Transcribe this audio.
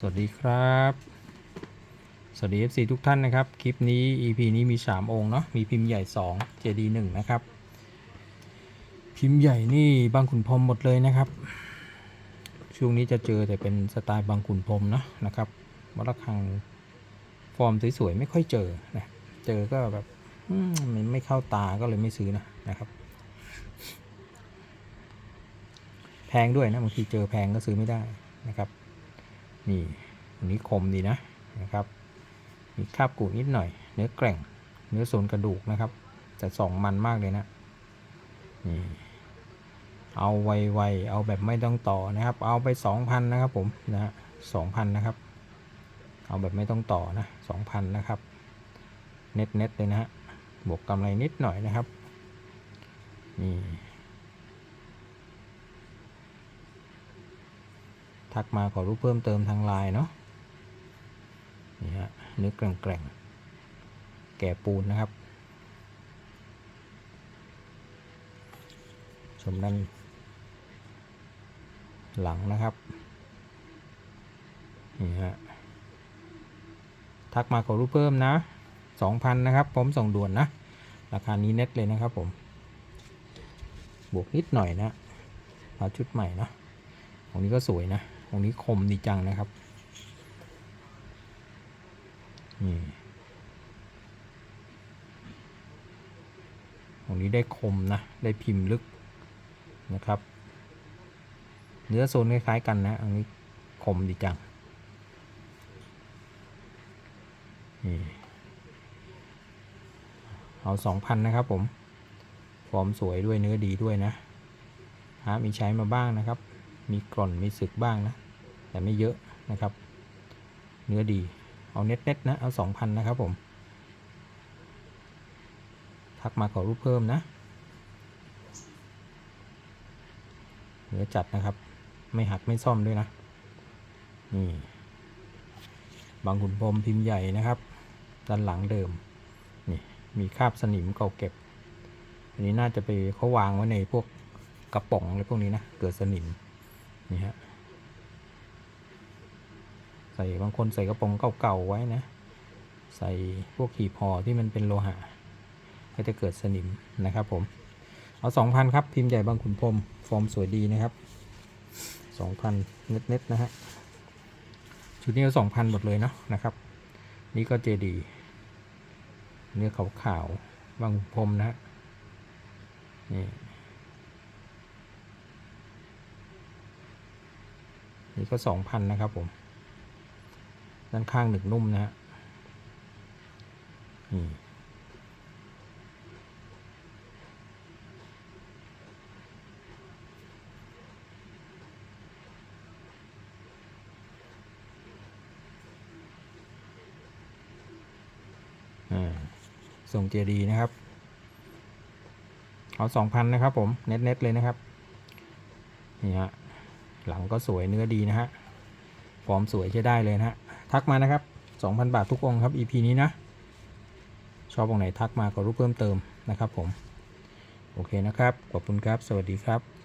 สวัสดีครับ สวัสดี FC ทุกท่านนะครับ คลิปนี้ EP นี้มี 3 องค์เนาะ มีพิมพ์ใหญ่ 2 JD 1นะครับ พิมพ์ใหญ่นี่บางขุนพรมหมดเลยนะครับ ช่วงนี้จะเจอแต่เป็นสไตล์บางขุนพรมเนาะนะครับวัดระฆังฟอร์มสวยๆ ไม่ค่อยเจอนะ เจอก็แบบมันไม่เข้าตาก็เลยไม่ซื้อนะนะครับ แพงด้วยนะบางทีเจอแพงก็ซื้อไม่ได้นะครับ นี่อันนี้คมดีนะนะครับ มีคาบกูนิดหน่อย เนื้อแกร่ง เนื้อส่วนกระดูกนะครับ แต่สองมันมากเลยนะนี่เอาไวๆเอาแบบไม่ต้องต่อนะครับ เอาไปสองพันนะครับผมนะสองพันนะครับ เอาแบบไม่ต้องต่อนะสองพันนะครับ เน็ตเน็ตๆเลยนะฮะบวกกำไรนิดหน่อยนะครับนี่ ทักมาขอรูปเพิ่มเติมทางไลน์เนาะนี่ฮะเนื้อแกร่งๆแก่ปูนนะครับ ชมด้านหลังนะครับนี่ฮะทักมาขอรูปเพิ่มนะ 2,000 นะครับ ผมส่งด่วนนะ ราคานี้เน็ตเลยนะครับผม บวกนิดหน่อยนะมาชุดใหม่เนาะของนี้ก็สวยนะ ตรงนี้คมดีจังนะครับ นี่ตรงนี้ได้คมนะ ได้พิมพ์ลึกนะครับ เนื้อโซนคล้ายๆกันนะ อันนี้คมดีจัง นี่เอาสองพันนะครับผม ฟอร์มสวยด้วยเนื้อดีด้วยนะฮะมีใช้มาบ้างนะครับ มีกร่อนมีสึกบ้างนะ แต่ไม่เยอะนะครับ เนื้อดีเอาเน็ตเน็ตนะ เอาสองพันนะครับผม ทักมาขอรูปเพิ่มนะ เนื้อจัดนะครับ ไม่หักไม่ซ่อมด้วยนะ นี่ บางขุนพรมพิมพ์ใหญ่นะครับ ด้านหลังเดิม นี่มีคราบสนิมเก่าเก็บ อันนี้น่าจะไปเขาวางไว้ในพวกกระป๋องอะไรพวกนี้นะ เกิดสนิม นี่ฮะใส่บางคนใส่กระป๋องเก่าๆไว้นะ ใส่พวกขีบห่อที่มันเป็นโลหะ ก็จะเกิดสนิมนะครับผม เอาสองพันครับ พิมพ์ใหญ่บางขุนพรมฟอร์มสวยดีนะครับสองพันเน็ตๆนะฮะชุดนี้ก็สองพันหมดเลยเนาะนะครับ นี่ก็เจดีเนื้อขาวๆบางขุนพรมนะฮะนี่ นี่ก็สองพันนะครับผม ด้านข้างหนึ่งนุ่มนะฮะนี่ส่งเจดีนะครับ เอาสองพันนะครับผม เน็ตๆเลยนะครับ นี่ฮะ หลังก็สวยเนื้อดีนะฮะ ฟอร์มสวยใช้ได้เลยนะฮะ ทักมานะครับ 2,000 บาททุกองครับ EP นี้นะ ชอบองไหนทักมาขอรูปเพิ่มเติมนะครับผม โอเคนะครับ ขอบคุณครับ สวัสดีครับ